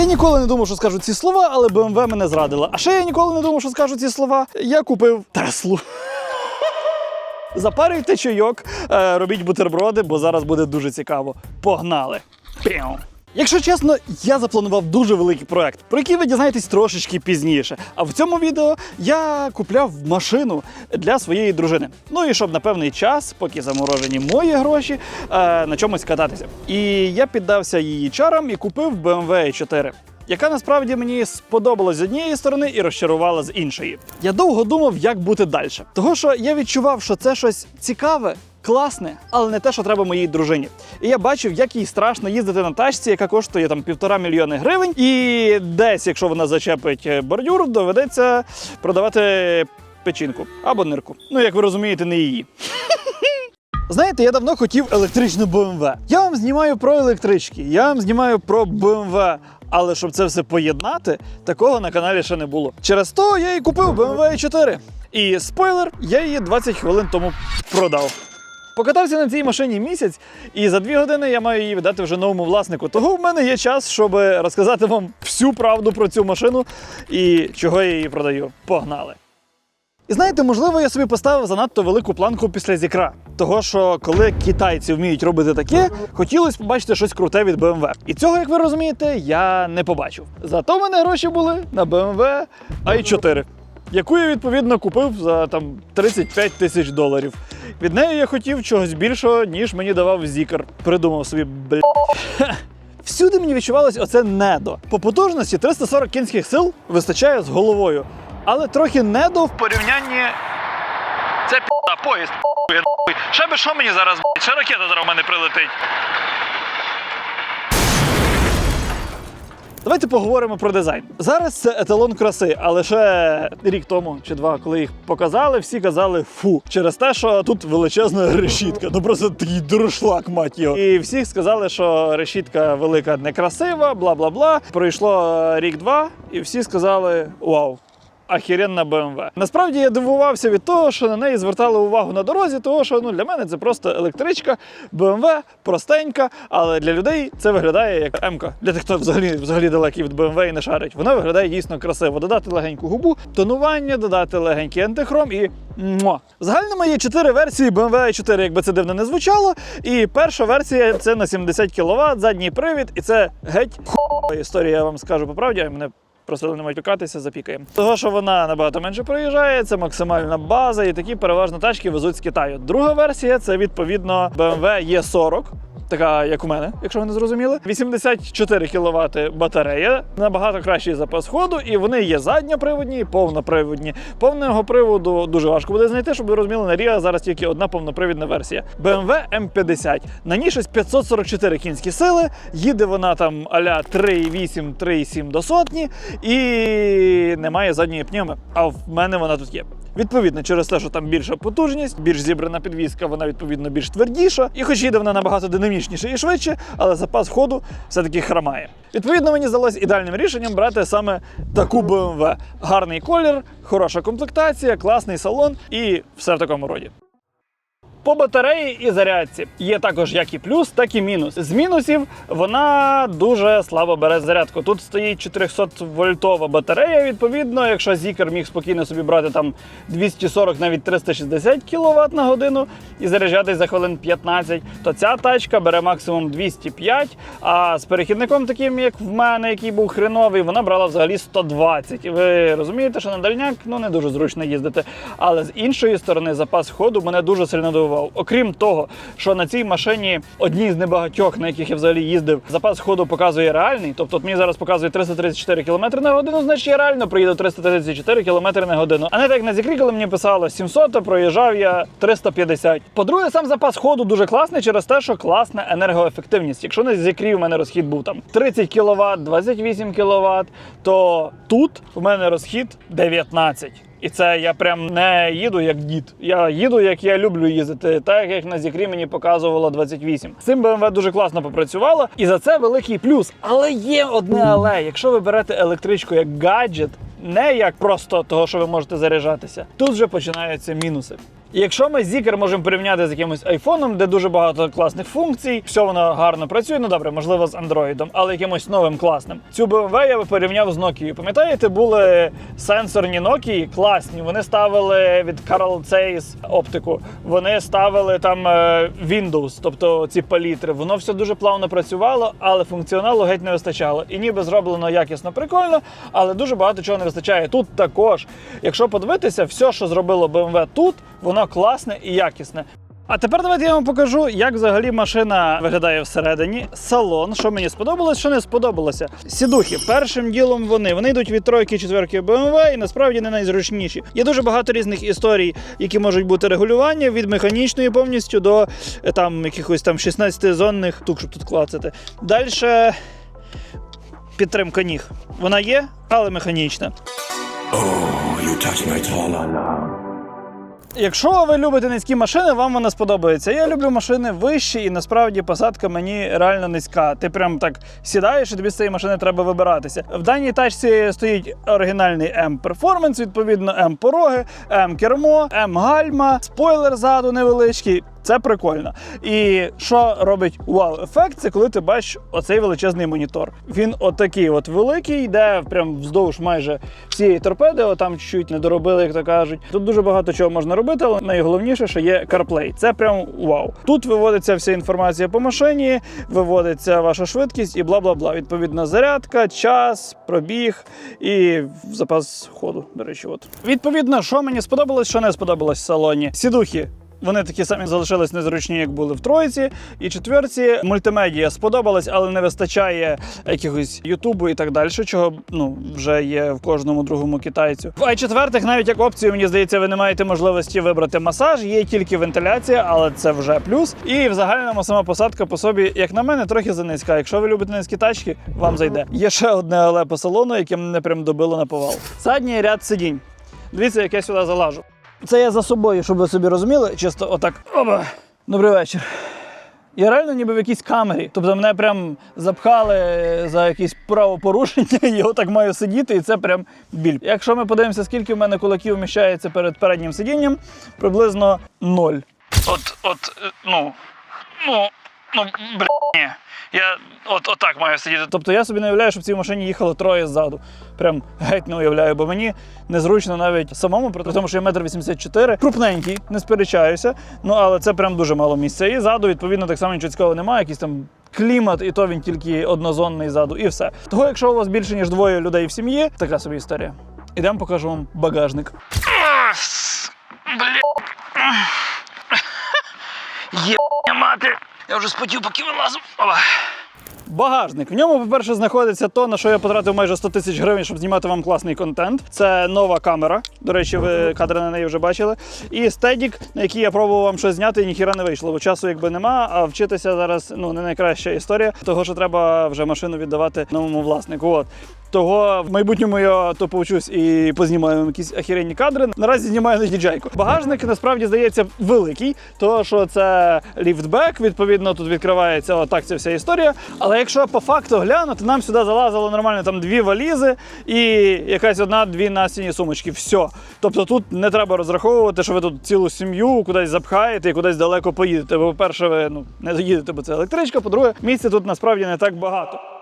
Я ніколи не думав, що скажу ці слова, але BMW мене зрадила. А ще я ніколи не думав, що скажу ці слова. Я купив Теслу. Запарюйте чайок, е, робіть бутерброди, бо зараз буде дуже цікаво. Погнали! Піу. Якщо чесно, я запланував дуже великий проект, про який ви дізнаєтесь трошечки пізніше. А в цьому відео я купляв машину для своєї дружини. Ну і щоб на певний час, поки заморожені мої гроші, е, на чомусь кататися. І я піддався її чарам і купив BMW 4 яка насправді мені сподобалась з однієї сторони і розчарувала з іншої. Я довго думав, як бути далі. Того, що я відчував, що це щось цікаве. Класне, але не те, що треба моїй дружині. І я бачив, як їй страшно їздити на тачці, яка коштує там півтора мільйони гривень. І десь, якщо вона зачепить е, бордюр, доведеться продавати печінку або нирку. Ну, як ви розумієте, не її. Знаєте, я давно хотів електричну BMW. Я вам знімаю про електрички, я вам знімаю про BMW. Але щоб це все поєднати, такого на каналі ще не було. Через то я і купив BMW 4. І спойлер, я її 20 хвилин тому продав. Покатався на цій машині місяць, і за дві години я маю її віддати вже новому власнику. Того в мене є час, щоб розказати вам всю правду про цю машину і чого я її продаю. Погнали! І знаєте, можливо, я собі поставив занадто велику планку після зікра. Того, що коли китайці вміють робити таке, хотілося побачити щось круте від BMW. І цього, як ви розумієте, я не побачив. Зато в мене гроші були на BMW i4, яку я відповідно купив за там 35 тисяч доларів. Від неї я хотів чогось більшого, ніж мені давав зікр. Придумав собі, бля. Всюди мені відчувалось оце недо. По потужності 340 кінських сил вистачає з головою. Але трохи недо в порівнянні. Це пі***а, поїзд. Ще би що мені зараз, блядь, ще ракета зараз в мене прилетить. Давайте поговоримо про дизайн. Зараз це еталон краси, але ще рік тому чи два, коли їх показали, всі казали фу. Через те, що тут величезна решітка. Ну просто такий дуршлак, мать його. І всі сказали, що решітка велика некрасива, бла бла бла. Пройшло е, рік-два, і всі сказали вау. Ахіренна BMW. Насправді я дивувався від того, що на неї звертали увагу на дорозі, того що ну для мене це просто електричка, BMW, простенька, але для людей це виглядає як М-ка. Для тих, хто взагалі взагалі далекий від BMW і не шарить. Вона виглядає дійсно красиво. Додати легеньку губу, тонування, додати легенький антихром і муа. Загальному є чотири версії BMW 4, якби це дивно не звучало. І перша версія це на 70 кВт, задній привід, і це геть історія, я вам скажу по правді. Мене Просто не мають пікатися, запікаємо. Того, що вона набагато менше проїжджає, це максимальна база, і такі переважно тачки везуть з Китаю. Друга версія це відповідно BMW E40. Така, як у мене, якщо ви не зрозуміли. 84 кВт батарея, набагато кращий запас ходу, і вони є задньоприводні і повноприводні. Повного приводу дуже важко буде знайти, щоб ви розуміли, на Ріа зараз тільки одна повнопривідна версія. BMW M50. На ній щось 544 кінські сили, їде вона там аля 3,8, 3,7 до сотні, і немає задньої пневми. А в мене вона тут є. Відповідно, через те, що там більша потужність, більш зібрана підвізка, вона відповідно більш твердіша. І хоч їде вона набагато динамічніше і швидше, але запас ходу все-таки хромає. Відповідно, мені здалось ідеальним рішенням брати саме таку BMW. Гарний колір, хороша комплектація, класний салон і все в такому роді. По батареї і зарядці є також як і плюс, так і мінус. З мінусів вона дуже слабо бере зарядку. Тут стоїть 400 вольтова батарея. Відповідно, якщо Зікер міг спокійно собі брати там 240, навіть 360 кВт на годину і заряджатись за хвилин 15, то ця тачка бере максимум 205. А з перехідником, таким як в мене, який був хреновий, вона брала взагалі 120. І ви розумієте, що на дальняк ну не дуже зручно їздити. Але з іншої сторони, запас ходу мене дуже сильно дивував. Окрім того, що на цій машині одній з небагатьох, на яких я взагалі їздив, запас ходу показує реальний. Тобто, от мені зараз показує 334 км на годину, значить я реально приїду 334 км на годину. А не так як на зікрі, коли мені писало 700, а проїжджав я 350. По-друге, сам запас ходу дуже класний через те, що класна енергоефективність. Якщо на зікрі у мене розхід був там 30 кВт, 28 кВт, то тут у мене розхід 19. І це я прям не їду як дід. Я їду, як я люблю їздити, так як на зікрі мені показувало 28. З цим BMW дуже класно попрацювала, і за це великий плюс. Але є одне але. Якщо ви берете електричку як гаджет, не як просто того, що ви можете заряджатися, тут вже починаються мінуси. Якщо ми Zikr можемо порівняти з якимось айфоном, де дуже багато класних функцій, все воно гарно працює, ну добре, можливо, з андроїдом, але якимось новим класним. Цю BMW я би порівняв з Nokia. Пам'ятаєте, були сенсорні Nokia, класні. Вони ставили від Carl Zeiss оптику, вони ставили там е, Windows, тобто ці палітри. Воно все дуже плавно працювало, але функціоналу геть не вистачало. І ніби зроблено якісно, прикольно, але дуже багато чого не вистачає. Тут також, якщо подивитися, все, що зробило BMW тут, воно класне і якісне. А тепер давайте я вам покажу, як взагалі машина виглядає всередині. Салон, що мені сподобалось, що не сподобалося. Сідухи, першим ділом вони. Вони йдуть від тройки, четверки BMW і насправді не найзручніші. Є дуже багато різних історій, які можуть бути регулювання від механічної повністю до е, там якихось там 16-зонних тук, щоб тут клацати. Далі підтримка ніг. Вона є, але механічна. Oh, you touch my. Якщо ви любите низькі машини, вам вона сподобається. Я люблю машини вищі, і насправді посадка мені реально низька. Ти прям так сідаєш, і тобі з цієї машини треба вибиратися. В даній тачці стоїть оригінальний Performance, відповідно, M пороги, M кермо, M гальма, спойлер ззаду невеличкий. Це прикольно. І що робить вау-ефект, це коли ти бачиш оцей величезний монітор. Він отакий от великий, йде прям вздовж майже всієї торпеди, отам чуть-чуть не доробили, як то кажуть. Тут дуже багато чого можна робити, але найголовніше, що є CarPlay. Це прям вау. Тут виводиться вся інформація по машині, виводиться ваша швидкість і бла бла бла. Відповідна зарядка, час, пробіг і запас ходу. До речі, от відповідно, що мені сподобалось, що не сподобалось в салоні. Сідухи. Вони такі самі залишились незручні, як були в тройці. І четверці мультимедія сподобалась, але не вистачає якихось Ютубу і так далі, чого ну вже є в кожному другому китайцю. В i4 навіть як опцію, мені здається, ви не маєте можливості вибрати масаж, є тільки вентиляція, але це вже плюс. І в загальному сама посадка по собі, як на мене, трохи занизька. Якщо ви любите низькі тачки, вам зайде. Є ще одне але по салону, яке мене прям добило на повал. Задній ряд сидінь. Дивіться, як я сюди залажу. Це я за собою, щоб ви собі розуміли. Чисто отак. Оба. Добрий вечір. Я реально ніби в якійсь камері. Тобто мене прям запхали за якісь правопорушення, і я отак маю сидіти, і це прям біль. Якщо ми подивимося, скільки в мене кулаків вміщається перед переднім сидінням, приблизно ноль. От, от, е, ну, ну, ну, бля, ні. Я от, отак маю сидіти. Тобто я собі не уявляю, що в цій машині їхало троє ззаду. Прям геть не уявляю, бо мені незручно навіть самому, при тому, що я метр 84, крупненький, не сперечаюся. Ну але це прям дуже мало місця. І ззаду, відповідно, так само нічого цікавого немає, якийсь там. Клімат, і то він тільки однозонний ззаду, і все. Того, якщо у вас більше ніж двоє людей в сім'ї, така собі історія. Ідемо покажу вам багажник. Блін. Є мати. Я вже спотів, поки вилазив. Багажник. В ньому, по-перше, знаходиться то, на що я потратив майже 100 тисяч гривень, щоб знімати вам класний контент. Це нова камера. До речі, ви кадри на неї вже бачили. І стедік, на який я пробував вам щось зняти, і ніхіра не вийшло. Бо часу якби нема, а вчитися зараз ну не найкраща історія, того що треба вже машину віддавати новому власнику. От. Того в майбутньому я то повчусь і познімаю якісь ахіренні кадри. Наразі знімаю на діджайку. Багажник насправді здається великий, тому що це ліфтбек. Відповідно, тут відкривається отак ця вся історія. Але якщо по факту глянути, нам сюди залазило нормально там дві валізи і якась одна-дві настінні сумочки. Все. Тобто тут не треба розраховувати, що ви тут цілу сім'ю кудись запхаєте і кудись далеко поїдете. Бо, по-перше, ви ну не доїдете, бо це електричка. По-друге, місця тут насправді не так багато.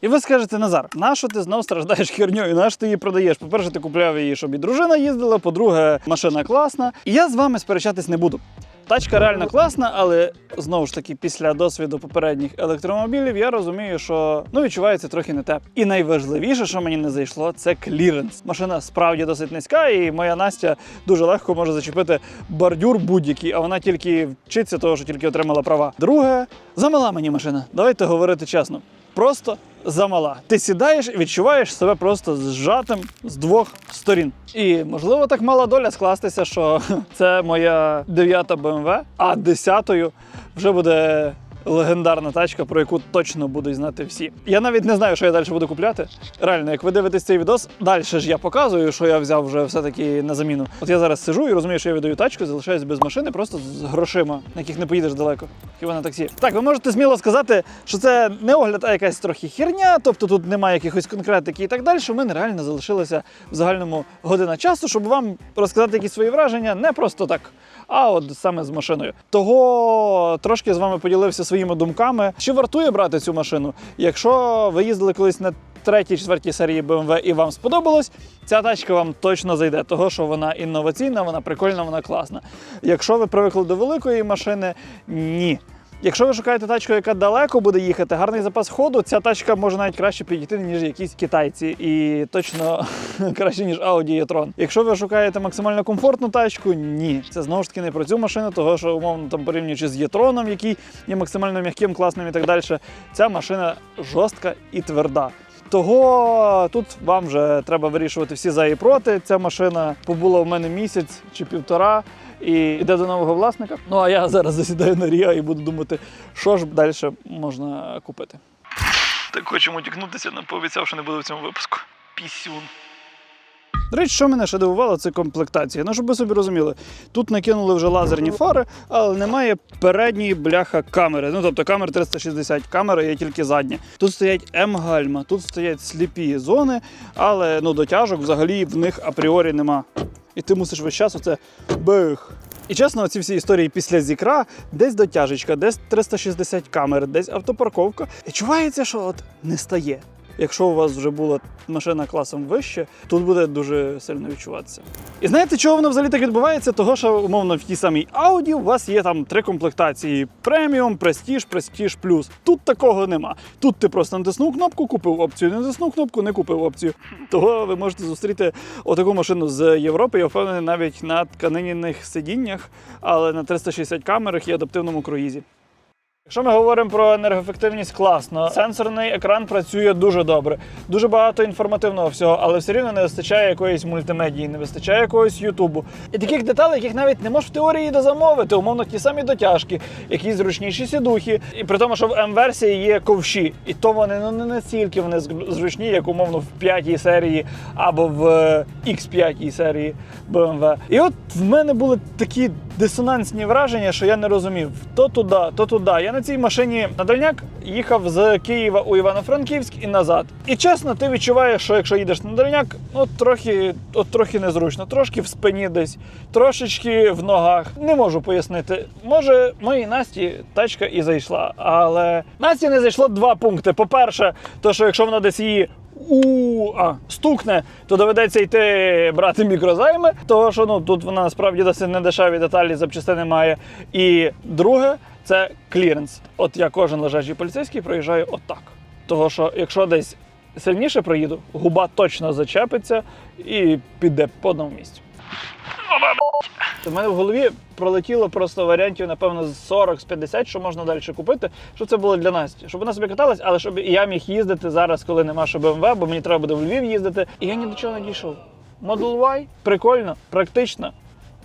І ви скажете, Назар, нащо ти знов страждаєш херньою? Нащо ти її продаєш? По-перше, ти купляв її, щоб і дружина їздила, по-друге, машина класна. І я з вами сперечатись не буду. Тачка реально класна, але знову ж таки, після досвіду попередніх електромобілів, я розумію, що ну відчувається трохи не те. І найважливіше, що мені не зайшло, це кліренс. Машина справді досить низька, і моя Настя дуже легко може зачепити бордюр будь-який, а вона тільки вчиться того, що тільки отримала права. Друге, замала мені машина. Давайте говорити чесно. Просто замала. Ти сідаєш і відчуваєш себе просто зжатим з двох сторін. І можливо так мала доля скластися, що це моя дев'ята BMW, а десятою вже буде легендарна тачка, про яку точно будуть знати всі. Я навіть не знаю, що я далі буду купляти. Реально, як ви дивитесь цей відос, далі ж я показую, що я взяв вже все-таки на заміну. От я зараз сижу і розумію, що я віддаю тачку, залишаюсь без машини, просто з грошима, на яких не поїдеш далеко. Хіба на таксі. Так, ви можете сміло сказати, що це не огляд, а якась трохи херня, тобто тут немає якихось конкретики і так далі. В мене реально залишилося в загальному година часу, щоб вам розказати якісь свої враження, не просто так. А от саме з машиною. Того трошки з вами поділився своїми думками. Чи вартує брати цю машину? Якщо ви їздили колись на третій, четвертій серії BMW і вам сподобалось, ця тачка вам точно зайде, того що вона інноваційна, вона прикольна, вона класна. Якщо ви привикли до великої машини, ні. Якщо ви шукаєте тачку, яка далеко буде їхати, гарний запас ходу, ця тачка може навіть краще підійти, ніж якісь китайці, і точно краще, ніж Audi e-tron. Якщо ви шукаєте максимально комфортну тачку, ні. Це знову ж таки не про цю машину, того що умовно там порівнюючи з e-tron, який є максимально м'яким, класним і так далі, ця машина жорстка і тверда. Того тут вам вже треба вирішувати всі за і проти. Ця машина побула у мене місяць чи півтора і йде до нового власника. Ну а я зараз засідаю на Ріа і буду думати, що ж далі можна купити. Так хочемо утікнутися, але пообіцяв, що не буде в цьому випуску. Пісюн. До речі, що мене ще дивувало, це комплектація. Ну, щоб ви собі розуміли, тут накинули вже лазерні фари, але немає передньої бляха камери. Ну тобто камер 360 камера є тільки задня. Тут стоять М-гальма, тут стоять сліпі зони, але ну, дотяжок взагалі в них апріорі нема. І ти мусиш весь час оце бих. І чесно, ці всі історії після зікра, десь дотяжечка, десь 360 камер, десь автопарковка. І чувається, що от не стає. Якщо у вас вже була машина класом вище, тут буде дуже сильно відчуватися. І знаєте, чого воно взагалі так відбувається? Того, що умовно в тій самій Audi у вас є там три комплектації: преміум, престіж, престіж плюс. Тут такого нема. Тут ти просто натиснув кнопку, купив опцію, не натиснув кнопку, не купив опцію. Того ви можете зустріти отаку машину з Європи. Я впевнений навіть на тканиняних сидіннях, але на 360 камерах і адаптивному круїзі. Якщо ми говоримо про енергоефективність, класно. Сенсорний екран працює дуже добре. Дуже багато інформативного всього, але все рівно не вистачає якоїсь мультимедії, не вистачає якогось Ютубу. І таких деталей, яких навіть не можеш в теорії дозамовити, умовно ті самі дотяжки, якісь зручніші сідухи. І при тому, що в М-версії є ковші, і то вони ну не настільки вони зручні, як умовно в п'ятій серії або в X5 серії BMW. І от в мене були такі дисонансні враження, що я не розумів то туди, то туди. Я на цій машині на дальняк їхав з Києва у Івано-Франківськ і назад. І чесно, ти відчуваєш, що якщо їдеш на дальняк, ну трохи, от трохи незручно, трошки в спині десь, трошечки в ногах. Не можу пояснити. Може, моїй Насті тачка і зайшла, але Насті не зайшло два пункти. По-перше, то що якщо вона десь її у а, стукне, то доведеться йти брати мікрозайми, того що ну тут вона насправді досить недешеві деталі, запчастини має. І друге, це кліренс. От я кожен лежачий поліцейський проїжджаю отак. Того що якщо десь сильніше проїду, губа точно зачепиться і піде по одному місцю. У мене в голові пролетіло просто варіантів, напевно, з 40 з 50, що можна далі купити. Що це було для Насті? Щоб вона собі каталась, але щоб і я міг їздити зараз, коли нема що BMW, бо мені треба буде в Львів їздити. І я ні до чого не дійшов. Model Y прикольно, практично,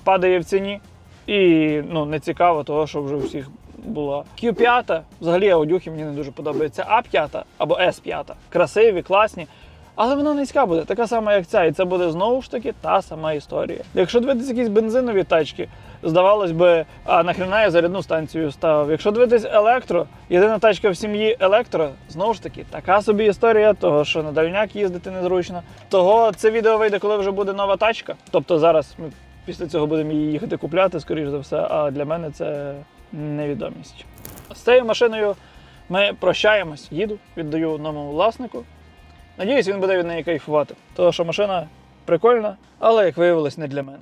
падає в ціні. І ну, не цікаво того, що вже у всіх була. Q5, взагалі аудюхи мені не дуже подобається. А5 або S5. Красиві, класні. Але вона низька буде, така сама, як ця, і це буде знову ж таки та сама історія. Якщо дивитися якісь бензинові тачки, здавалось би, а нахрена я зарядну станцію ставив. Якщо дивитись електро, єдина тачка в сім'ї електро, знову ж таки, така собі історія, того що на дальняк їздити незручно. Того це відео вийде, коли вже буде нова тачка. Тобто зараз ми після цього будемо її їхати купляти, скоріш за все. А для мене це невідомість. З цією машиною ми прощаємось, їду, віддаю новому власнику. Надіюсь, він буде від неї кайфувати. Тому що машина прикольна, але як виявилось, не для мене.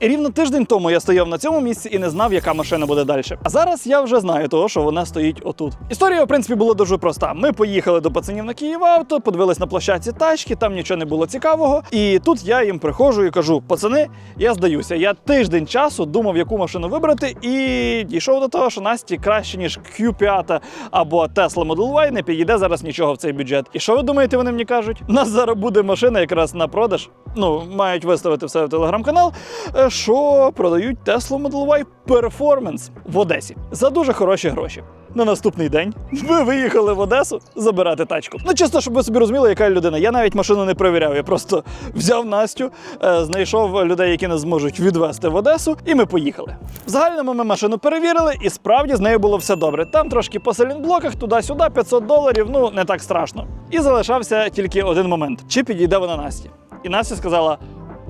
Рівно тиждень тому я стояв на цьому місці і не знав, яка машина буде далі. А зараз я вже знаю того, що вона стоїть отут. Історія, в принципі, була дуже проста. Ми поїхали до пацанів на Київ авто, подивились на площадці тачки, там нічого не було цікавого. І тут я їм приходжу і кажу: пацани, я здаюся. Я тиждень часу думав, яку машину вибрати, і дійшов до того, що Насті краще, ніж Q5 або Tesla Model Y не підійде зараз нічого в цей бюджет. І що ви думаєте, вони мені кажуть? У нас зараз буде машина якраз на продаж ну, мають виставити все в телеграм-канал, е, що продають Tesla Model Y Performance в Одесі за дуже хороші гроші. На наступний день ми виїхали в Одесу забирати тачку. Ну, чисто, щоб ви собі розуміли, яка людина. Я навіть машину не перевіряв. Я просто взяв Настю, е, знайшов людей, які нас зможуть відвезти в Одесу, і ми поїхали. В загальному ми машину перевірили, і справді з нею було все добре. Там трошки по селінблоках, туди-сюди, 500 доларів, ну не так страшно. І залишався тільки один момент: чи підійде вона Насті? І Настя сказала.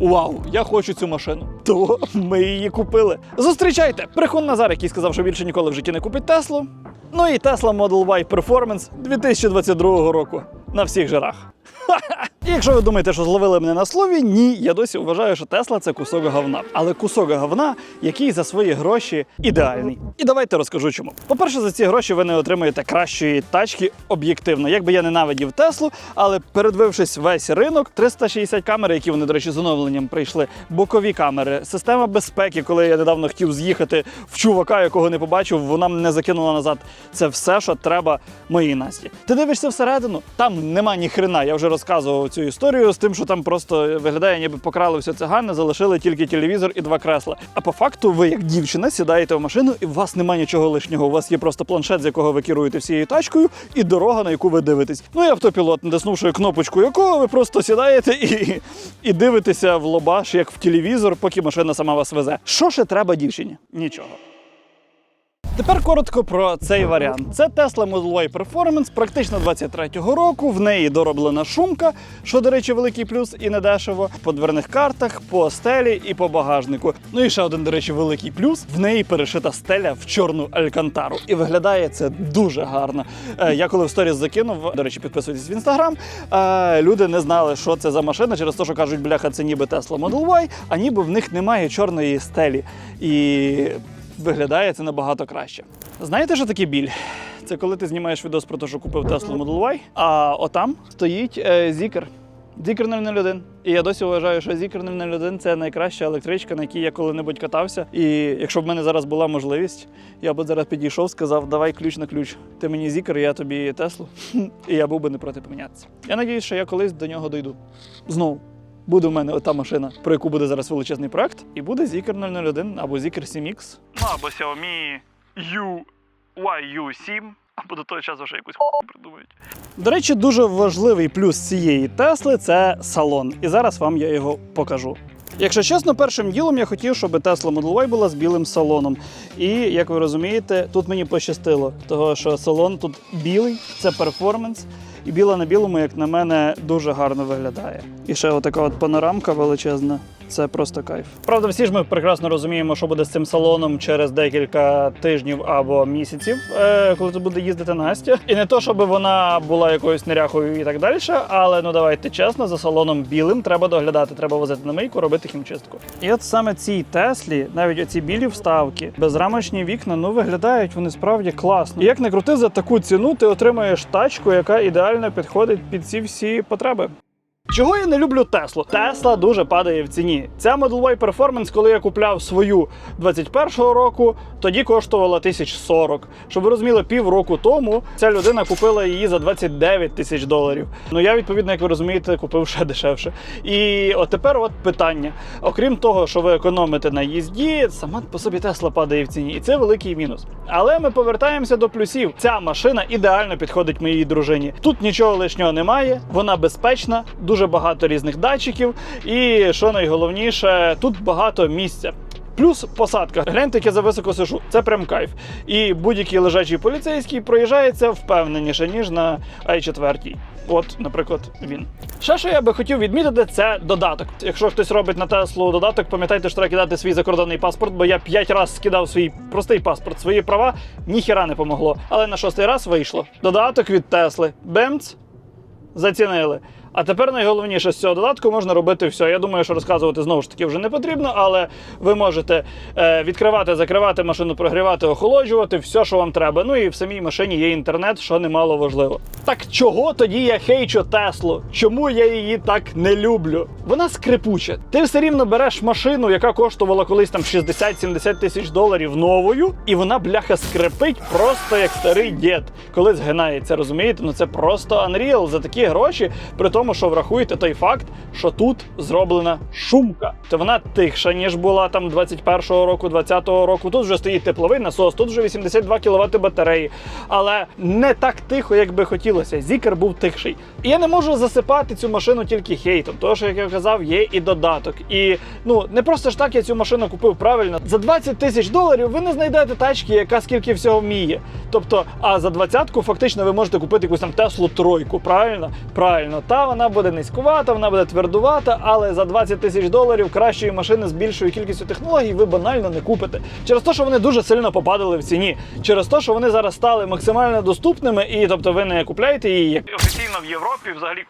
Вау, я хочу цю машину. То ми її купили. Зустрічайте! Брехун Назар, який сказав, що більше ніколи в житті не купить Теслу. Ну і Tesla Model Y Performance 2022 року на всіх жирах. І якщо ви думаєте, що зловили мене на слові, ні, я досі вважаю, що Тесла це кусок говна. Але кусок говна, який за свої гроші ідеальний. І давайте розкажу чому. По-перше, за ці гроші ви не отримаєте кращої тачки об'єктивно. Якби я ненавидів Теслу, але передивившись весь ринок, 360 камер, які вони, до речі, з оновленням прийшли, бокові камери, система безпеки, коли я недавно хотів з'їхати в чувака, якого не побачив, вона мене закинула назад. Це все, що треба моїй Насті. Ти дивишся всередину, там нема ні хрена. Я вже розказував цю історію з тим, що там просто виглядає, ніби покрали все цигани, залишили тільки телевізор і два кресла. А по факту, ви, як дівчина, сідаєте в машину, і у вас немає нічого лишнього. У вас є просто планшет, з якого ви керуєте всією тачкою, і дорога, на яку ви дивитесь. Ну і автопілот, натиснувши кнопочку якого, ви просто сідаєте і, і дивитеся в лобаш, як в телевізор, поки машина сама вас везе. Що ще треба дівчині? Нічого. Тепер коротко про цей варіант. Це Tesla Model Y Performance, практично 23-го року. В неї дороблена шумка, що, до речі, великий плюс і недешево. По дверних картах, по стелі і по багажнику. Ну і ще один, до речі, великий плюс. В неї перешита стеля в чорну алькантару. І виглядає це дуже гарно. Е, Я коли в сторіс закинув, до речі, підписуйтесь в інстаграм. е, Люди не знали, що це за машина, через те, що кажуть, бляха, це ніби Tesla Model Y, а ніби в них немає чорної стелі. І виглядає це набагато краще. Знаєте, що таке біль? Це коли ти знімаєш відос про те, що купив Tesla Model Y, а отам стоїть е, Zikr. Zikr 001. І я досі вважаю, що Zikr 001 – це найкраща електричка, на якій я коли-небудь катався. І якщо б в мене зараз була можливість, я б зараз підійшов, сказав, давай ключ на ключ. Ти мені Zikr, я тобі Теслу. І я був би не проти помінятися. Я надіюсь, що я колись до нього дойду. Знову. Буде в мене ота машина, про яку буде зараз величезний проект, і буде Zikr 001 або Zikr 7X. Ну або Xiaomi UYU7, або до того часу ще якусь хуйню придумають. До речі, дуже важливий плюс цієї Тесли це салон. І зараз вам я його покажу. Якщо чесно, першим ділом я хотів, щоб Tesla Model Y була з білим салоном. І як ви розумієте, тут мені пощастило, того що салон тут білий, це перформанс. І біла на білому, як на мене, дуже гарно виглядає. І ще отака от панорамка величезна. Це просто кайф. Правда, всі ж ми прекрасно розуміємо, що буде з цим салоном через декілька тижнів або місяців, е, коли тут буде їздити Настя. І не то, щоб вона була якоюсь неряхою і так далі, але ну давайте чесно, за салоном білим треба доглядати, треба возити на мийку, робити хімчистку. І от саме цій Теслі, навіть оці білі вставки, безрамочні вікна, ну виглядають вони справді класно. І як не крути за таку ціну, ти отримаєш тачку, яка ідеально підходить під ці всі потреби. Чого я не люблю Теслу? Тесла дуже падає в ціні. Ця Model Y Performance, коли я купляв свою 21-го року, тоді коштувала 1040. Щоб ви розуміли, півроку тому ця людина купила її за 29 тисяч доларів. Ну я відповідно, як ви розумієте, купив ще дешевше. І от тепер от питання. Окрім того, що ви економите на їзді, сама по собі Тесла падає в ціні, і це великий мінус. Але ми повертаємося до плюсів. Ця машина ідеально підходить моїй дружині. Тут нічого лишнього немає, вона безпечна, дуже багато різних датчиків, і що найголовніше, тут багато місця. Плюс посадка. Гляньте, як я за високо сижу. Це прям кайф. І будь-який лежачий поліцейський проїжджається впевненіше, ніж на i4. От, наприклад, він. Ще що я би хотів відмітити, це додаток. Якщо хтось робить на Теслу додаток, пам'ятайте, що треба кидати свій закордонний паспорт, бо я п'ять разів скидав свій простий паспорт, свої права, ніхіра не помогло. Але на шостий раз вийшло. Додаток від Тесли. Бемц, зацінили. А тепер найголовніше з цього додатку можна робити все. Я думаю, що розказувати знову ж таки вже не потрібно, але ви можете е, відкривати, закривати машину, прогрівати, охолоджувати, все, що вам треба. Ну і в самій машині є інтернет, що немало важливо. Так чого тоді я хейчу Теслу? Чому я її так не люблю? Вона скрипуча. Ти все рівно береш машину, яка коштувала колись там 60-70 тисяч доларів новою, і вона бляха скрипить просто як старий дід, коли згинається. Розумієте? Ну це просто unreal за такі гроші, при тому. Тому, що врахуєте той факт, що тут зроблена шумка. То вона тихша, ніж була там 21-го року, 20-го року. Тут вже стоїть тепловий насос, тут вже 82 кВт батареї. Але не так тихо, як би хотілося. Зікер був тихший. І я не можу засипати цю машину тільки хейтом. Тому що, як я казав, є і додаток. І ну не просто ж так я цю машину купив правильно. За 20 тисяч доларів ви не знайдете тачки, яка скільки всього вміє. Тобто, а за двадцятку фактично ви можете купити якусь там Теслу тройку. Правильно? Правильно, та вона буде низькувата, вона буде твердувата, але за 20 тисяч доларів кращої машини з більшою кількістю технологій ви банально не купите. Через те, що вони дуже сильно попадали в ціні, через те, що вони зараз стали максимально доступними, і тобто ви не купляєте її як офіційно в Європі взагалі.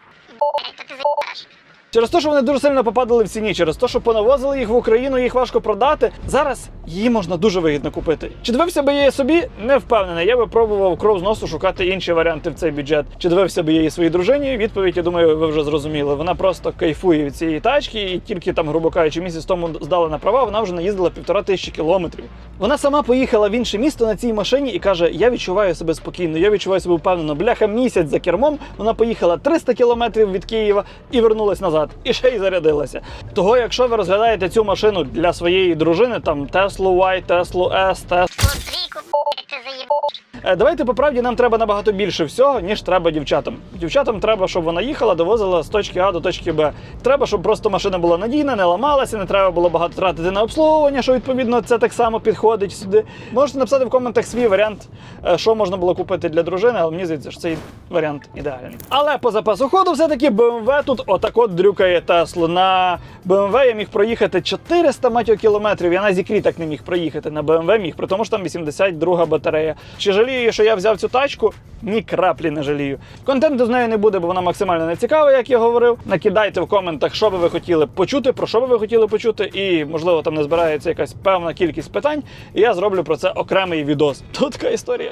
Через те, що вони дуже сильно попадали в ціні, через те, що понавозили їх в Україну, їх важко продати. Зараз її можна дуже вигідно купити. Чи дивився би її собі? Не впевнений. Я би пробував кров з носу шукати інші варіанти в цей бюджет. Чи дивився би я її своїй дружині? Відповідь, я думаю, ви вже зрозуміли. Вона просто кайфує від цієї тачки, і тільки там, грубо кажучи, місяць тому здала на права, вона вже наїздила півтора тисячі кілометрів. Вона сама поїхала в інше місто на цій машині і каже: Я відчуваю себе спокійно, я відчуваю себе впевнено. Бляха місяць за кермом. Вона поїхала 300 кілометрів від Києва і вернулась назад. І ще й зарядилася. Того, якщо ви розглядаєте цю машину для своєї дружини, там Теслу Y, Теслу S, Теслу Е, Давайте по правді нам треба набагато більше всього, ніж треба дівчатам. Дівчатам треба, щоб вона їхала, довозила з точки А до точки Б. Треба, щоб просто машина була надійна, не ламалася, не треба було багато тратити на обслуговування, що відповідно це так само підходить сюди. Можете написати в коментах свій варіант, е, що можна було купити для дружини, але мені здається, що цей варіант ідеальний. Але по запасу ходу, все-таки BMW тут отак от дрюкає Теслу. На BMW я міг проїхати 400 матьо кілометрів. Я на зікрі так не міг проїхати. На BMW міг, при тому що там 82 батарея. Чи жалію, що я взяв цю тачку? Ні краплі не жалію. Контенту з нею не буде, бо вона максимально не цікава, як я говорив. Накидайте в коментах, що би ви хотіли почути, про що би ви хотіли почути, і можливо там не збирається якась певна кількість питань. І я зроблю про це окремий відос. Тут така історія.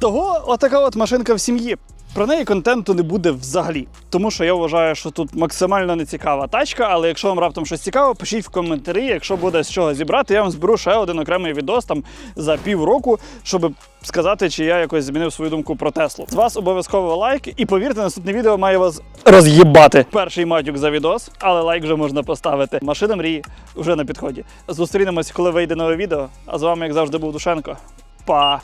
Того отака от машинка в сім'ї. Про неї контенту не буде взагалі, тому що я вважаю, що тут максимально нецікава тачка. Але якщо вам раптом щось цікаво, пишіть в коментарі. Якщо буде з чого зібрати, я вам зберу ще один окремий відос там за півроку, щоб сказати, чи я якось змінив свою думку про Теслу. З вас обов'язково лайк, і повірте, наступне відео має вас роз'їбати. Перший матюк за відос, але лайк вже можна поставити. Машина мрії вже на підході. Зустрінемось, коли вийде нове відео. А з вами, як завжди, був Душенко. Па!